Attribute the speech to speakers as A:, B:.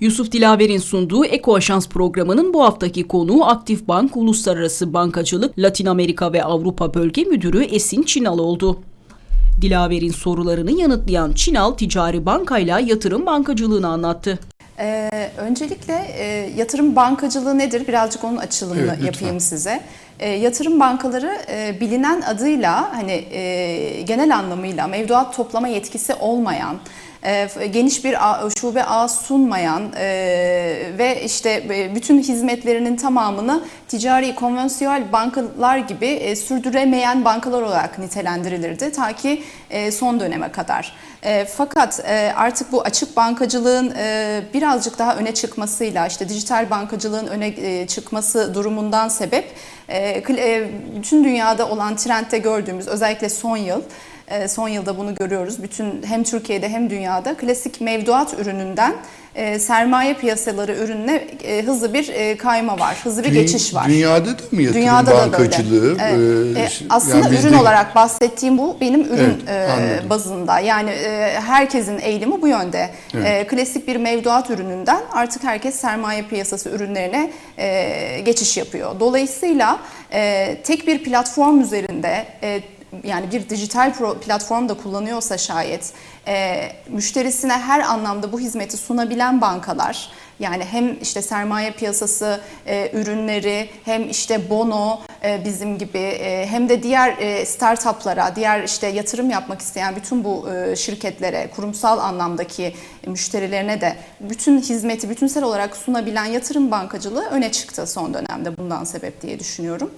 A: Yusuf Dilaver'in sunduğu Eko Aşans programının bu haftaki konuğu Aktif Bank Uluslararası Bankacılık Latin Amerika ve Avrupa Bölge Müdürü Esin Çinal oldu. Dilaver'in sorularını yanıtlayan Çinal, ticari bankayla yatırım bankacılığını anlattı.
B: Ee, öncelikle e, yatırım bankacılığı nedir? Birazcık onun açılımını
C: Evet, lütfen.
B: yapayım size. E, yatırım bankaları e, bilinen adıyla hani e, genel anlamıyla mevduat toplama yetkisi olmayan, geniş bir şube ağ sunmayan e, ve işte e, bütün hizmetlerinin tamamını ticari konvansiyonel bankalar gibi e, sürdüremeyen bankalar olarak nitelendirilirdi ta ki e, son döneme kadar. E, fakat e, artık bu açık bankacılığın e, birazcık daha öne çıkmasıyla işte dijital bankacılığın öne e, çıkması durumundan sebep e, e, bütün dünyada olan trendte gördüğümüz özellikle son yıl e, son yılda bunu görüyoruz. Bütün hem Türkiye'de hem dünyada klasik mevduat ürününden e, sermaye piyasaları ürününe e, hızlı bir e, kayma var. Hızlı bir
C: Dü-
B: geçiş var.
C: Dünyada da mı yatırım
B: Dünyada da
C: bankacılığı?
B: böyle. Evet.
C: e,
B: aslında
C: yani
B: ürün
C: bizde-
B: olarak bahsettiğim bu benim ürün
C: Evet,
B: e, bazında. Yani e, herkesin eğilimi bu yönde.
C: Evet.
B: E, klasik bir mevduat ürününden artık herkes sermaye piyasası ürünlerine e, geçiş yapıyor. Dolayısıyla e, tek bir platform üzerinde e, yani bir dijital platform da kullanıyorsa şayet e, müşterisine her anlamda bu hizmeti sunabilen bankalar yani hem işte sermaye piyasası e, ürünleri hem işte bono e, bizim gibi e, hem de diğer e, startuplara, diğer işte yatırım yapmak isteyen bütün bu e, şirketlere, kurumsal anlamdaki müşterilerine de bütün hizmeti bütünsel olarak sunabilen yatırım bankacılığı öne çıktı son dönemde bundan sebep diye düşünüyorum.